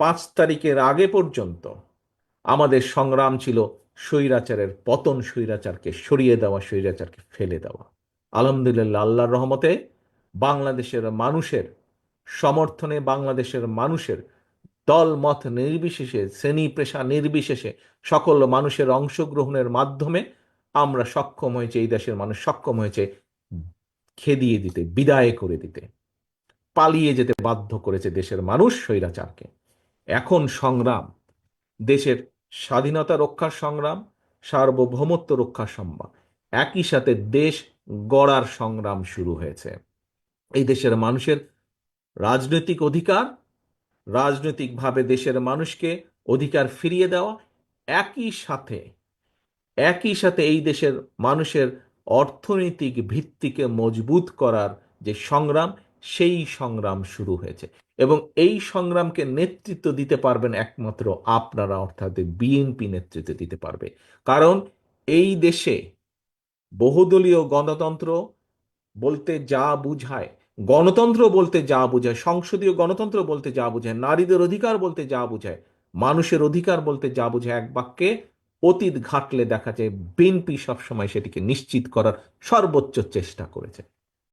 পাঁচ তারিখের আগে পর্যন্ত আমাদের সংগ্রাম ছিল স্বৈরাচারের পতন স্বৈরাচারকে সরিয়ে দেওয়া, স্বৈরাচারকে ফেলে দেওয়া। আলহামদুলিল্লাহ, আল্লাহর রহমতে বাংলাদেশের মানুষের সমর্থনে, বাংলাদেশের মানুষের দল মত নির্বিশেষে, শ্রেণি পেশা নির্বিশেষে সকল মানুষের অংশগ্রহণের মাধ্যমে আমরা সক্ষম হয়েছে, এই দেশের মানুষ সক্ষম হয়েছে খেদিয়ে দিতে, বিদায় করে দিতে, পালিয়ে যেতে বাধ্য করেছে দেশের মানুষ স্বৈরাচারকে। এখন সংগ্রাম, দেশের স্বাধীনতা রক্ষার সংগ্রাম, সার্বভৌমত্ব রক্ষার সংগ্রাম একই সাথে দেশ গড়ার সংগ্রাম শুরু হয়েছে। এই দেশের মানুষের রাজনৈতিক অধিকার, রাজনৈতিকভাবে দেশের মানুষকে অধিকার ফিরিয়ে দেওয়া, একই সাথে একই সাথে এই দেশের মানুষের অর্থনৈতিক ভিত্তিকে মজবুত করার যে সংগ্রাম, সেই সংগ্রাম শুরু হয়েছে। এবং এই সংগ্রামকে নেতৃত্ব দিতে পারবেন একমাত্র আপনারা, অর্থাৎ বিএনপি নেতৃত্ব দিতে পারবে। কারণ এই দেশে বহুদলীয় গণতন্ত্র বলতে যা বুঝায়, গণতন্ত্র বলতে যা বোঝায়, সংসদীয় গণতন্ত্র বলতে যা বোঝায়, নারীদের অধিকার বলতে যা বোঝায়, মানুষের অধিকার বলতে যা বোঝায়, এক বাক্যে অতীত ঘাটলে দেখা যায় বিএনপি সবসময় সেটিকে নিশ্চিত করার সর্বোচ্চ চেষ্টা করেছে।